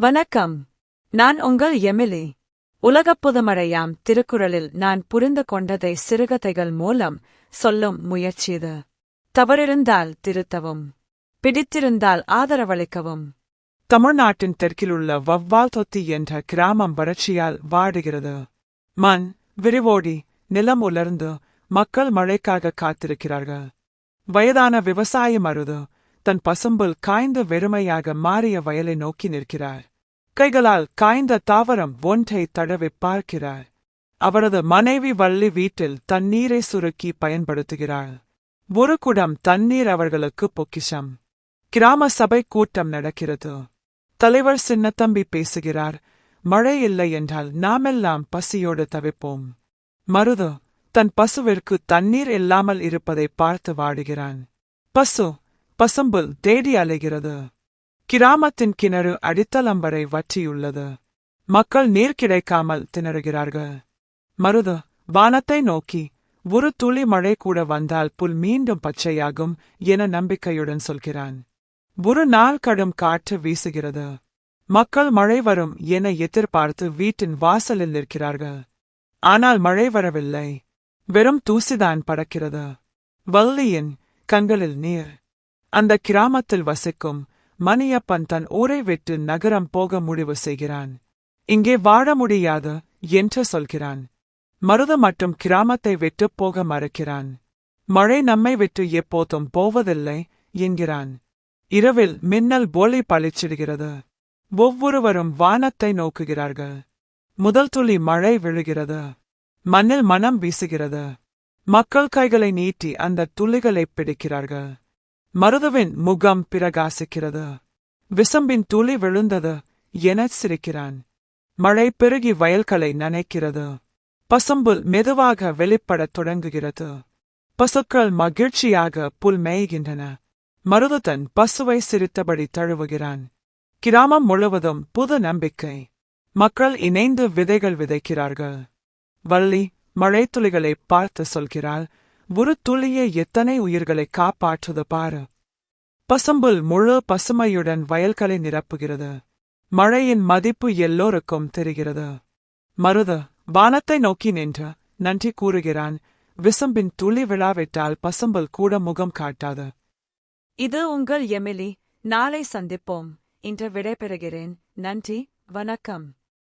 வணக்கம். நான் உங்கள் எமிலி. உலகப் புதுமழையாம் திருக்குறளில் நான் புரிந்து கொண்டதை சிறுகதைகள் மூலம் சொல்லும் முயற்சிது தவறிருந்தால் திருத்தவும். பிடித்திருந்தால் ஆதரவளிக்கவும். தமிழ்நாட்டின் தெற்கிலுள்ள வவ்வால் தொத்தி என்ற கிராமம் வறட்சியால் வாடுகிறது. மண் விரிவோடி நிலம் உலர்ந்து மக்கள் மழைக்காக காத்திருக்கிறார்கள். வயதான விவசாயம் அருது தன் பசும்புல் காய்ந்து வெறுமையாக மாறிய வயலை நோக்கி நிற்கிறார். கைகளால் காய்ந்த தாவரம் ஒன்றை தடவி பார்க்கிறார் அவரது மனைவி வள்ளி வீட்டில் தண்ணீரை சுருக்கி பயன்படுத்துகிறாள். ஒரு குடம் தண்ணீர் அவர்களுக்கு பொக்கிஷம். கிராம சபை கூட்டம் நடக்கிறது. தலைவர் சின்னத்தம்பி பேசுகிறார் மழை இல்லை என்றால் நாமெல்லாம் பசியோடு தவிப்போம். மருது தன் பசுவிற்கு தண்ணீர் இல்லாமல் இருப்பதை பார்த்து வாடுகிறான். பசு பசும்புல் தேடி அலைகிறது. கிராமத்தின் கிணறு அடித்தளம்பரை வற்றியுள்ளது. மக்கள் நீர் கிடைக்காமல் திணறுகிறார்கள். மருது வானத்தை நோக்கி ஒரு துளி மழை கூட வந்தால் புல் மீண்டும் பச்சையாகும் என நம்பிக்கையுடன் சொல்கிறான். ஒரு நாள் கடும் காற்று வீசுகிறது. மக்கள் மழை வரும் என எதிர்பார்த்து வீட்டின் வாசலில் நிற்கிறார்கள். ஆனால் மழை வரவில்லை. வெறும் தூசிதான் பறக்கிறது வள்ளியின் கண்களில் நீர். அந்த கிராமத்தில் வசிக்கும் மணியப்பன் தன் ஊரை விட்டு நகரம் போக முடிவு செய்கிறான். இங்கே வாழ முடியாது என்று சொல்கிறான். மருது மற்றும் கிராமத்தை விட்டு போக மறுக்கிறான். மழை நம்மை விட்டு எப்போதும் போவதில்லை என்கிறான். இரவில் மின்னல் போலி பளிச்சிடுகிறது. ஒவ்வொருவரும் வானத்தை நோக்குகிறார்கள். முதல் துளி மழை விழுகிறது. மண்ணில் மனம் வீசுகிறது. மக்கள் கைகளை நீட்டி அந்த துளிகளை பிடிக்கிறார்கள். மருதுவின் முகம் பிரகாசிக்கிறது. விசம்பின் துளி விழுந்தது எனச் சிரிக்கிறான். மழை பெருகி வயல்களை நனைக்கிறது. பசும்புல் மெதுவாக வெளிப்படத் தொடங்குகிறது. பசுக்கள் மகிழ்ச்சியாக புல் மேய்கின்றன மருது தன் பசுவை சிரித்தபடி தழுவுகிறான். கிராமம் முழுவதும் புது நம்பிக்கை. மக்கள் இணைந்து விதைகள் விதைக்கிறார்கள். வள்ளி மழைத்துளிகளை பார்த்து சொல்கிறாள். ஒரு துளியே எத்தனை உயிர்களை காப்பாற்றுது பாரு. பசும்புல் முழு பசுமையுடன் வயல்களை நிரப்புகிறது. மழையின் மதிப்பு எல்லோருக்கும் தெரிகிறது. மருது வானத்தை நோக்கி நின்று நன்றி கூறுகிறான். விசம்பின் துளி விழாவிட்டால் பசும்புல் கூட முகம் காட்டாது. இது உங்கள் எமிலி. நாளை சந்திப்போம். இன்று விடைபெறுகிறேன். நன்றி வணக்கம்.